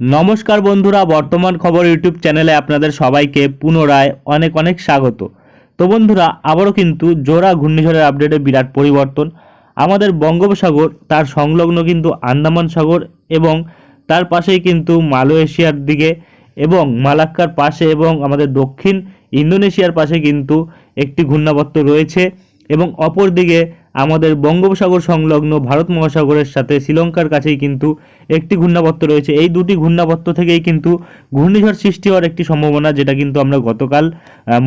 নমস্কার বন্ধুরা, বর্তমান খবর ইউটিউব চ্যানেলে আপনাদের সবাইকে পুনরায় অনেক অনেক স্বাগত। তো বন্ধুরা, আবারও কিন্তু জোড়া ঘূর্ণিঝড়ের আপডেটে বিরাট পরিবর্তন। আমাদের বঙ্গোপসাগর, তার সংলগ্ন কিন্তু আন্দামান সাগর এবং তার পাশেই কিন্তু মালয়েশিয়ার দিকে এবং মালাক্কার পাশে এবং আমাদের দক্ষিণ ইন্দোনেশিয়ার পাশে কিন্তু একটি ঘূর্ণাবর্ত রয়েছে এবং অপরদিকে আমাদের বঙ্গোপসাগর সংলগ্ন ভারত মহাসাগরের সাথে শ্রীলঙ্কার কাছেই কিন্তু একটি ঘূর্ণাবর্ত রয়েছে। এই দুটি ঘূর্ণাবর্ত থেকেই কিন্তু ঘূর্ণিঝড় সৃষ্টি হওয়ার একটি সম্ভাবনা, যেটা কিন্তু আমরা গতকাল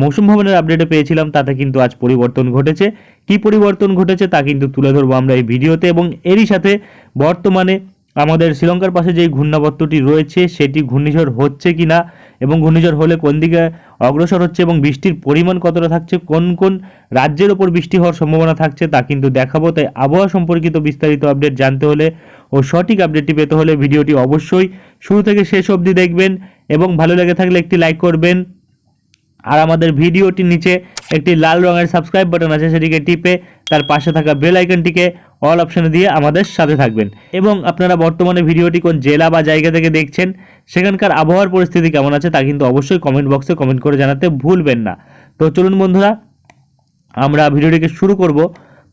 মৌসুম ভবনের আপডেটে পেয়েছিলাম। তাতে কিন্তু আজ পরিবর্তন ঘটেছে। কি পরিবর্তন ঘটেছে তা কিন্তু তুলে ধরবো আমরা এই ভিডিওতে এবং এরই সাথে বর্তমানে আমাদের শ্রীলঙ্কার পাশে যেই ঘূর্ণাবর্তটি রয়েছে, সেটি ঘূর্ণিঝড় হচ্ছে কি না এবং ঘূর্ণিঝড় হলে কোন দিকে অগ্রসর হচ্ছে এবং বৃষ্টির পরিমাণ কতটা থাকছে, কোন কোন রাজ্যের ওপর বৃষ্টি হওয়ার সম্ভাবনা থাকছে তা কিন্তু দেখাবো। তাই আবহাওয়া সম্পর্কিত বিস্তারিত আপডেট জানতে হলে ও সঠিক আপডেটটি পেতে হলে ভিডিওটি অবশ্যই শুরু থেকে শেষ অবধি দেখবেন এবং ভালো লেগে থাকলে একটি লাইক করবেন। আর আমাদের ভিডিওটির নিচে একটি লাল রঙের সাবস্ক্রাইব বাটন আছে, সেটিকে টিপে তার পাশে থাকা বেল আইকনটিকে অল অপশনে দিয়ে আমাদের সাথে থাকবেন। এবং আপনারা বর্তমানে ভিডিওটি কোন জেলা বা জায়গা থেকে দেখছেন, সেখানকার আবহাওয়ার পরিস্থিতি কেমন আছে তা কিন্তু অবশ্যই কমেন্ট বক্সে কমেন্ট করে জানাতে ভুলবেন না। তো চলুন বন্ধুরা, আমরা ভিডিওটিকে শুরু করব।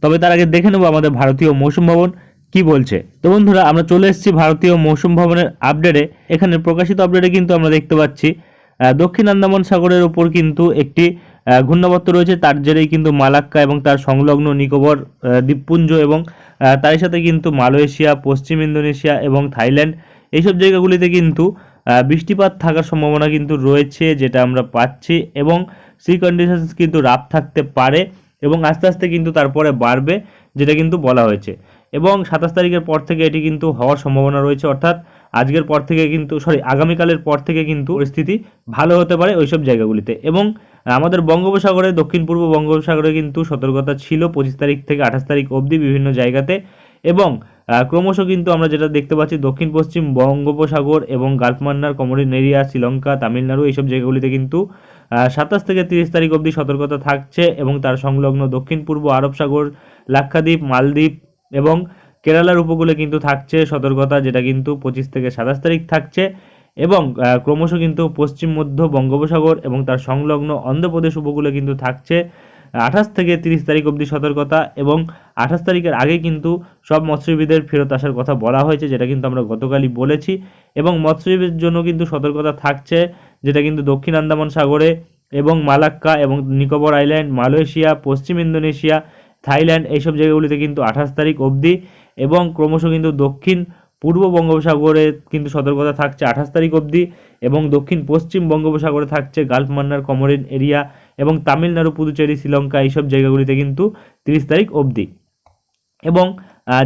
তবে তার আগে দেখে নেব আমাদের ভারতীয় মৌসুম ভবন কি বলছে। তো বন্ধুরা, আমরা চলে এসেছি ভারতীয় মৌসুম ভবনের আপডেটে এখানে প্রকাশিত আপডেটে কিন্তু আমরা দেখতে পাচ্ছি দক্ষিণ আন্দামান সাগরের উপর কিন্তু একটি ঘূর্ণাবর্ত রয়েছে, তার জেরেই কিন্তু মালাক্কা এবং তার সংলগ্ন নিকোবর দ্বীপপুঞ্জ এবং তারই সাথে কিন্তু মালয়েশিয়া, পশ্চিম ইন্দোনেশিয়া এবং থাইল্যান্ড। এইসব জায়গাগুলিতে কিন্তু বৃষ্টিপাত থাকার সম্ভাবনা কিন্তু রয়েছে, যেটা আমরা পাচ্ছি এবং সি কন্ডিশনস কিন্তু রাফ থাকতে পারে এবং আস্তে আস্তে কিন্তু তারপরে বাড়বে, যেটা কিন্তু বলা হয়েছে। এবং সাতাশ তারিখের পর থেকে এটি কিন্তু হওয়ার সম্ভাবনা রয়েছে, অর্থাৎ আজকের পর থেকে কিন্তু সরি আগামীকালের পর থেকে কিন্তু পরিস্থিতি ভালো হতে পারে ওইসব জায়গাগুলিতে। এবং আমাদের বঙ্গোপসাগরে, দক্ষিণ পূর্ব বঙ্গোপসাগরে কিন্তু সতর্কতা ছিল পঁচিশ তারিখ থেকে আঠাশ তারিখ অবধি বিভিন্ন জায়গাতে। এবং ক্রমশ কিন্তু আমরা যেটা দেখতে পাচ্ছি, দক্ষিণ পশ্চিম বঙ্গোপসাগর এবং গালফমান্নার কমোডিন এরিয়া শ্রীলঙ্কা, তামিলনাড়ু এইসব জায়গাগুলিতে কিন্তু সাতাশ থেকে তিরিশ তারিখ অবধি সতর্কতা থাকছে এবং তার সংলগ্ন দক্ষিণ পূর্ব আরব সাগর, লাক্ষাদ্বীপ, মালদ্বীপ এবং কেরালার উপকূলে কিন্তু থাকছে সতর্কতা, যেটা কিন্তু পঁচিশ থেকে সাতাশ তারিখ থাকছে। এবং ক্রমশ কিন্তু পশ্চিম, মধ্য বঙ্গোপসাগর এবং তার সংলগ্ন অন্ধ্রপ্রদেশ উপকূলে কিন্তু থাকছে আঠাশ থেকে তিরিশ তারিখ অবধি সতর্কতা এবং আঠাশ তারিখের আগে কিন্তু সব মৎস্যজীবীদের ফেরত আসার কথা বলা হয়েছে, যেটা কিন্তু আমরা গতকালই বলেছি। এবং মৎস্যজীবীর জন্য কিন্তু সতর্কতা থাকছে, যেটা কিন্তু দক্ষিণ আন্দামান সাগরে এবং মালাক্কা এবং নিকোবর আইল্যান্ড, মালয়েশিয়া, পশ্চিম ইন্দোনেশিয়া, থাইল্যান্ড, এইসব জায়গাগুলিতে কিন্তু আঠাশ তারিখ অবধি। এবং ক্রমশ কিন্তু দক্ষিণ পূর্ব বঙ্গোপসাগরে কিন্তু সতর্কতা থাকছে আঠাশ তারিখ অবধি এবং দক্ষিণ পশ্চিম বঙ্গোপসাগরে থাকছে গালফ মান্নার কমরিন এরিয়া এবং তামিলনাড়ু, পুদুচেরি, শ্রীলঙ্কা এইসব জায়গাগুলিতে কিন্তু তিরিশ তারিখ অবধি। এবং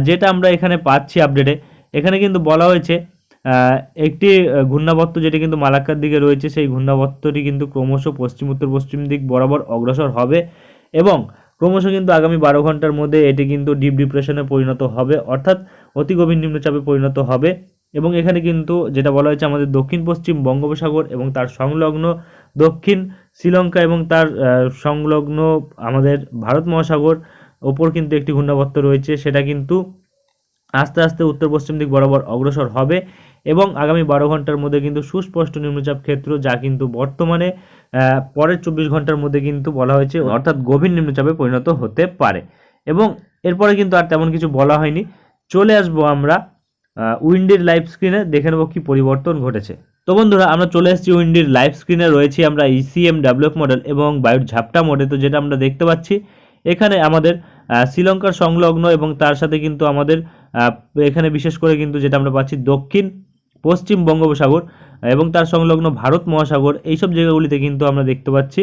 যেটা আমরা এখানে পাচ্ছি আপডেটে এখানে কিন্তু বলা হয়েছে একটি ঘূর্ণাবর্ত যেটি কিন্তু মালাক্কার দিকে রয়েছে, সেই ঘূর্ণাবর্তটি কিন্তু ক্রমশ পশ্চিম উত্তর পশ্চিম দিক বরাবর অগ্রসর হবে এবং ক্রমশ কিন্তু আগামী বারো ঘণ্টার মধ্যে এটি কিন্তু ডিপ ডিপ্রেশনে পরিণত হবে, অর্থাৎ অতি গভীর নিম্নচাপে পরিণত হবে। এবং এখানে কিন্তু যেটা বলা হয়েছে আমাদের দক্ষিণ, পশ্চিম বঙ্গোপসাগর এবং তার সংলগ্ন দক্ষিণ শ্রীলঙ্কা এবং তার সংলগ্ন আমাদের ভারত মহাসাগর ওপর কিন্তু একটি ঘূর্ণাবর্ত রয়েছে। সেটা কিন্তু আস্তে আস্তে উত্তর পশ্চিম দিক বরাবর অগ্রসর হবে। এবং আগামী বারো ঘণ্টার মধ্যে কিন্তু সুস্পষ্ট নিম্নচাপ ক্ষেত্র যা কিন্তু বর্তমানে পরের চব্বিশ ঘণ্টার মধ্যে কিন্তু বলা হয়েছে অর্থাৎ গভীর নিম্নচাপে পরিণত হতে পারে। এবং এরপরে কিন্তু আর তেমন কিছু বলা হয়নি। চলে আসব আমরা উইন্ডির লাইভ স্ক্রিনে, দেখে নেব কি পরিবর্তন ঘটেছে। তো বন্ধুরা, আমরা চলে এসেছি উইন্ডির লাইভ স্ক্রিনে, রয়েছি আমরা ইসিএম ডেভেলপ মডেল এবং বায়ুর ঝাপটা মডেল তো যেটা আমরা দেখতে পাচ্ছি, এখানে আমাদের শ্রীলঙ্কার সংলগ্ন এবং তার সাথে কিন্তু আমাদের এখানে বিশেষ করে কিন্তু যেটা আমরা পাচ্ছি দক্ষিণ পশ্চিম বঙ্গোপসাগর এবং তার সংলগ্ন ভারত মহাসাগর, এইসব জায়গাগুলিতে কিন্তু আমরা দেখতে পাচ্ছি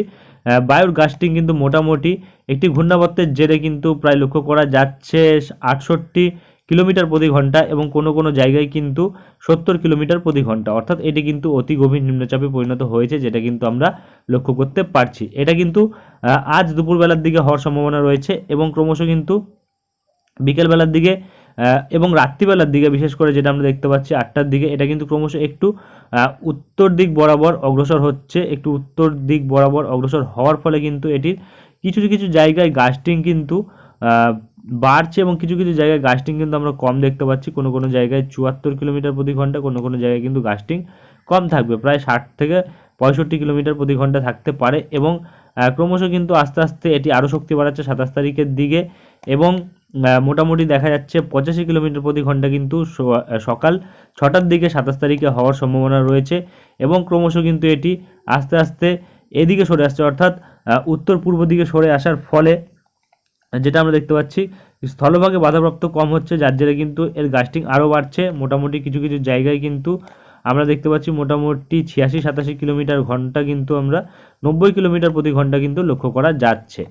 বায়ুর গাস্টিং কিন্তু মোটামুটি একটি ঘূর্ণাবর্তের জেরে কিন্তু প্রায় লক্ষ্য করা যাচ্ছে আটষট্টি কিলোমিটার প্রতি ঘণ্টা এবং কোনো কোনো জায়গায় কিন্তু সত্তর কিলোমিটার প্রতি ঘণ্টা। অর্থাৎ এটি কিন্তু অতি গভীর নিম্নচাপে পরিণত হয়েছে, যেটা কিন্তু আমরা লক্ষ্য করতে পারছি। এটা কিন্তু আজ দুপুরবেলার দিকে হওয়ার সম্ভাবনা রয়েছে এবং ক্রমশ কিন্তু বিকেলবেলার দিকে এবং রাত্রিবেলার দিকে, বিশেষ করে যেটা আমরা দেখতে পাচ্ছি আটটার দিকে, এটা কিন্তু ক্রমশ একটু উত্তর দিক বরাবর অগ্রসর হচ্ছে, একটু উত্তর দিক বরাবর অগ্রসর হওয়ার ফলে কিন্তু এটির কিছু কিছু জায়গায় গাস্টিং কিন্তু বাড়ছে এবং কিছু কিছু জায়গায় গাস্টিং কিন্তু আমরা কম দেখতে পাচ্ছি। কোনো কোনো জায়গায় চুয়াত্তর কিলোমিটার প্রতি ঘণ্টা, কোনো কোনো জায়গায় কিন্তু গাস্টিং কম থাকবে। প্রায় ষাট থেকে পঁয়ষট্টি কিলোমিটার প্রতি ঘণ্টা থাকতে পারে এবং ক্রমশ কিন্তু আস্তে আস্তে এটি আরও শক্তি বাড়াচ্ছে সাতাশ তারিখের দিকে এবং মোটামুটি দেখা যাচ্ছে পঁচাশি কিলোমিটার প্রতি ঘণ্টা কিন্তু সকাল ছটার দিকে সাতাশ তারিখে হওয়ার সম্ভাবনা রয়েছে এবং ক্রমশ কিন্তু এটি আস্তে আস্তে এদিকে সরে আসছে, অর্থাৎ উত্তর পূর্ব দিকে সরে আসার ফলে, যেটা আমরা দেখতে পাচ্ছি, স্থলভাগে বাধাপ্রাপ্ত কম হচ্ছে, যার জেরে কিন্তু এর গাস্টিং আরও বাড়ছে। মোটামুটি কিছু কিছু জায়গায় কিন্তু আমরা দেখতে পাচ্ছি মোটামুটি ছিয়াশি, সাতাশি কিলোমিটার ঘণ্টা কিন্তু আমরা, নব্বই কিলোমিটার প্রতি ঘণ্টা কিন্তু লক্ষ্য করা যাচ্ছে,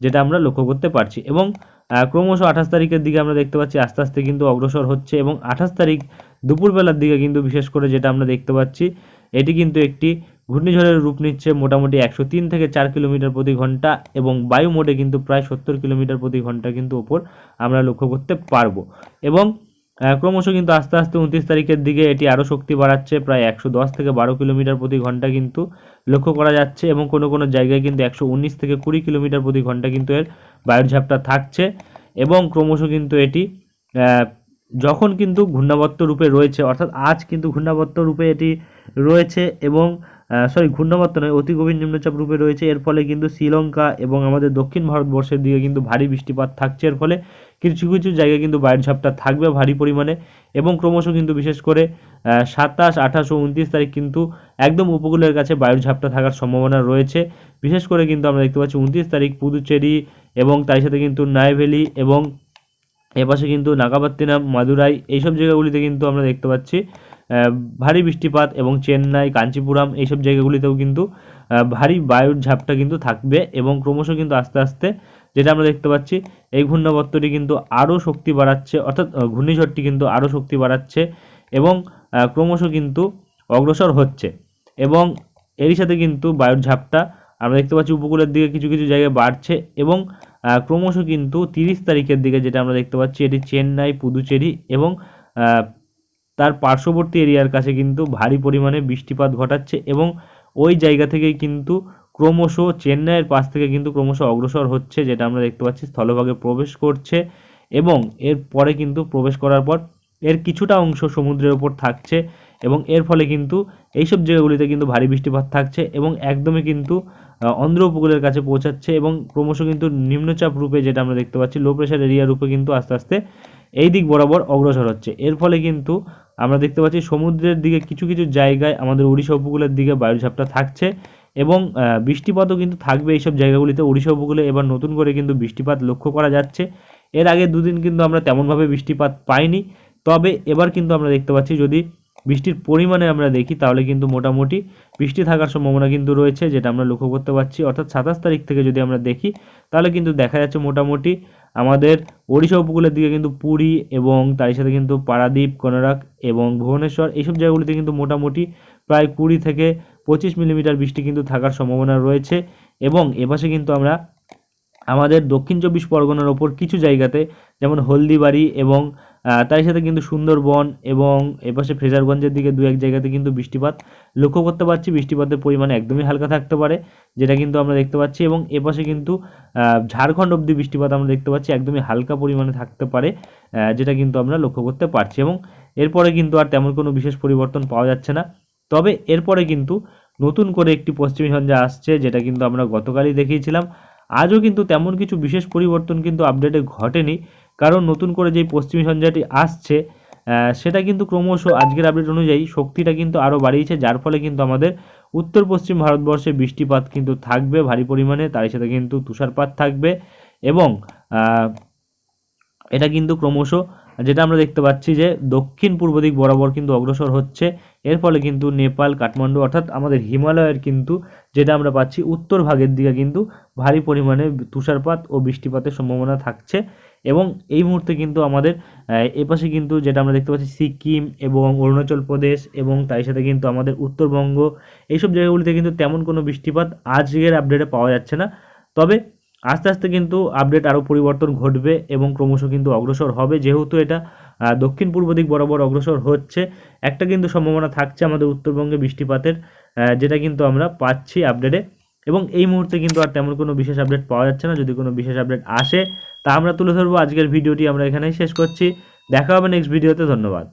যেটা আমরা লক্ষ্য করতে পারছি। এবং ক্রমশ আঠাশ তারিখের দিকে আমরা দেখতে পাচ্ছি আস্তে আস্তে কিন্তু অগ্রসর হচ্ছে এবং আঠাশ তারিখ দুপুরবেলার দিকে কিন্তু বিশেষ করে যেটা আমরা দেখতে পাচ্ছি, এটি কিন্তু একটি ঘূর্ণিঝড়ের রূপ নিচ্ছে মোটামুটি একশো তিন থেকে চার কিলোমিটার প্রতি ঘণ্টা এবং বায়ু মোডে কিন্তু প্রায় সত্তর কিলোমিটার প্রতি ঘণ্টা কিন্তু ওপর আমরা লক্ষ্য করতে পারব। এবং ক্রমশ কিন্তু আস্তে আস্তে উনত্রিশ তারিখের দিকে এটি আরও শক্তি বাড়াচ্ছে। প্রায় একশো দশ থেকে বারো কিলোমিটার প্রতি ঘণ্টা কিন্তু লক্ষ্য করা যাচ্ছে এবং কোনো কোনো জায়গায় কিন্তু একশো উনিশ থেকে কুড়ি কিলোমিটার প্রতি ঘণ্টা কিন্তু এর বায়ুর ঝাপটা থাকছে এবং ক্রমশ কিন্তু এটি যখন কিন্তু ঘূর্ণাবর্ত রূপে রয়েছে, অর্থাৎ আজ কিন্তু ঘূর্ণাবর্ত রূপে এটি রয়েছে এবং সরি ঘূর্ণাবর্ত নয়, অতি গভীর নিম্নচাপ রূপে রয়েছে। এর ফলে কিন্তু শ্রীলঙ্কা এবং আমাদের দক্ষিণ ভারতবর্ষের দিকে কিন্তু ভারী বৃষ্টিপাত থাকছে। এর ফলে কিছু কিছু জায়গায় কিন্তু বায়ুর ঝাপটা থাকবে ভারী পরিমাণে এবং ক্রমশ কিন্তু বিশেষ করে সাতাশ, আঠাশ ও উনত্রিশ তারিখ কিন্তু একদম উপকূলের কাছে বায়ুর ঝাপটা থাকার সম্ভাবনা রয়েছে। বিশেষ করে কিন্তু আমরা দেখতে পাচ্ছি উনত্রিশ তারিখ পুদুচেরি এবং তার সাথে কিন্তু নাইভেলি এবং এপাশে কিন্তু নাগাপাত্তিনাম, মাদুরাই, এইসব জায়গাগুলিতে কিন্তু আমরা দেখতে পাচ্ছি ভারী বৃষ্টিপাত এবং চেন্নাই, কাঞ্চিপুরাম এইসব জায়গাগুলিতেও কিন্তু ভারী বায়ুর ঝাপটা কিন্তু থাকবে এবং ক্রমশ কিন্তু আস্তে আস্তে যেটা আমরা দেখতে পাচ্ছি, এই ঘূর্ণাবর্তটি কিন্তু আরও শক্তি বাড়াচ্ছে, অর্থাৎ ঘূর্ণিঝড়টি কিন্তু আরও শক্তি বাড়াচ্ছে এবং ক্রমশ কিন্তু অগ্রসর হচ্ছে এবং এরই সাথে কিন্তু বায়ুর ঝাপটা আমরা দেখতে পাচ্ছি উপকূলের দিকে কিছু কিছু জায়গায় বাড়ছে এবং ক্রমশ কিন্তু তিরিশ তারিখের দিকে যেটা আমরা দেখতে পাচ্ছি এটি চেন্নাই, পুদুচেরি এবং তার পার্শ্ববর্তী এরিয়ার কাছে কিন্তু ভারী পরিমাণে বৃষ্টিপাত ঘটাচ্ছে এবং ওই জায়গা থেকেই কিন্তু ক্রমশ চেন্নাইয়ের পাশ থেকে কিন্তু ক্রমশ অগ্রসর হচ্ছে, যেটা আমরা দেখতে পাচ্ছি স্থলভাগে প্রবেশ করছে এবং এর পরে কিন্তু প্রবেশ করার পর এর কিছুটা অংশ সমুদ্রের ওপর থাকছে এবং এর ফলে কিন্তু এইসব জায়গাগুলিতে কিন্তু ভারী বৃষ্টিপাত থাকছে এবং একদমই কিন্তু অন্ধ্র উপকূলের কাছে পৌঁছাচ্ছে এবং ক্রমশ কিন্তু নিম্নচাপ রূপে যেটা আমরা দেখতে পাচ্ছি লো প্রেশার এরিয়া রূপে কিন্তু আস্তে আস্তে এই দিক বরাবর অগ্রসর হচ্ছে। এর ফলে কিন্তু আমরা দেখতে পাচ্ছি সমুদ্রের দিকে কিছু কিছু জায়গায় আমাদের উড়িষ্যা উপকূলের দিকে বায়ুঝাপটা থাকছে এবং বৃষ্টিপাতও কিন্তু থাকবে এইসব জায়গাগুলিতে। উড়িষ্যা উপকূলে এবার নতুন করে কিন্তু বৃষ্টিপাত লক্ষ্য করা যাচ্ছে। এর আগে দুদিন কিন্তু আমরা তেমনভাবে বৃষ্টিপাত পাইনি। তবে এবার কিন্তু আমরা দেখতে পাচ্ছি যদি বৃষ্টির পরিমাণে আমরা দেখি, তাহলে কিন্তু মোটামুটি বৃষ্টি থাকার সম্ভাবনা কিন্তু রয়েছে, যেটা আমরা লক্ষ্য করতে পারছি। অর্থাৎ সাতাশ তারিখ থেকে যদি আমরা দেখি, তাহলে কিন্তু দেখা যাচ্ছে মোটামুটি আমাদের ওড়িশা উপকূলের দিকে কিন্তু পুরী এবং তার সাথে কিন্তু পারাদ্বীপ কোনারক এবং ভুবনেশ্বর, এইসব জায়গাগুলিতে কিন্তু মোটামুটি প্রায় কুড়ি থেকে পঁচিশ মিলিমিটার বৃষ্টি কিন্তু থাকার সম্ভাবনা রয়েছে এবং এপাশে কিন্তু আমরা আমাদের দক্ষিণ চব্বিশ পরগনার ওপর কিছু জায়গাতে, যেমন হলদিবাড়ি এবং তার সাথে কিন্তু সুন্দরবন এবং এপাশে ফ্রেজারগঞ্জের দিকে দু এক জায়গাতে কিন্তু বৃষ্টিপাত লক্ষ্য করতে পারছি। বৃষ্টিপাতের পরিমাণ একদমই হালকা থাকতে পারে, যেটা কিন্তু আমরা দেখতে পাচ্ছি এবং এপাশে কিন্তু ঝাড়খণ্ড অবধি বৃষ্টিপাত আমরা দেখতে পাচ্ছি, একদমই হালকা পরিমাণে থাকতে পারে যেটা কিন্তু আমরা লক্ষ্য করতে পারছি এবং এরপরে কিন্তু আর তেমন কোনো বিশেষ পরিবর্তন পাওয়া যাচ্ছে না। তবে এরপরে কিন্তু নতুন করে একটি পশ্চিমী ঝঞ্ঝা আসছে, যেটা কিন্তু আমরা গতকালই দেখিয়েছিলাম। আজও কিন্তু তেমন কিছু বিশেষ পরিবর্তন কিন্তু আপডেটে ঘটেনি। কারণ নতুন করে যে পশ্চিমী সঞ্জাটি আসছে সেটা কিন্তু ক্রমশ আজকের আপডেট অনুযায়ী শক্তিটা কিন্তু আরও বাড়িয়েছে, যার ফলে কিন্তু আমাদের উত্তর পশ্চিম ভারতবর্ষে বৃষ্টিপাত কিন্তু থাকবে, ভারী পরিমাণে তার সাথে কিন্তু তুষারপাত থাকবে এবং এটা কিন্তু ক্রমশ যেটা আমরা দেখতে পাচ্ছি যে দক্ষিণ পূর্ব দিক বরাবর কিন্তু অগ্রসর হচ্ছে। এর ফলে কিন্তু নেপাল, কাঠমান্ডু অর্থাৎ আমাদের হিমালয়ের কিন্তু যেটা আমরা পাচ্ছি উত্তর ভাগের দিকে কিন্তু ভারী পরিমাণে তুষারপাত ও বৃষ্টিপাতের সম্ভাবনা থাকছে। এবং এই মুহূর্তে কিন্তু আমাদের এপাশে কিন্তু যেটা আমরা দেখতে পাচ্ছি সিকিম এবং অরুণাচল প্রদেশ এবং তাই সাথে কিন্তু আমাদের উত্তরবঙ্গ, এইসব জায়গাগুলিতে কিন্তু তেমন কোনো বৃষ্টিপাত আজকের আপডেটে পাওয়া যাচ্ছে না। তবে আস্তে আস্তে কিন্তু আপডেট আরও পরিবর্তন ঘটবে এবং ক্রমশ কিন্তু অগ্রসর হবে। যেহেতু এটা দক্ষিণ পূর্ব দিক বরাবর অগ্রসর হচ্ছে, একটা কিন্তু সম্ভাবনা থাকছে আমাদের উত্তরবঙ্গে বৃষ্টিপাতের যেটা কিন্তু আমরা পাচ্ছি আপডেটে এবং এই মুহূর্তে কিন্তু আর তেমন কোনো বিশেষ আপডেট পাওয়া যাচ্ছে না। যদি কোনো বিশেষ আপডেট আসে, তা আমরা তুলে ধরবো। আজকের ভিডিওটি আমরা এখানেই শেষ করছি। দেখা হবে নেক্সট ভিডিওতে ধন্যবাদ।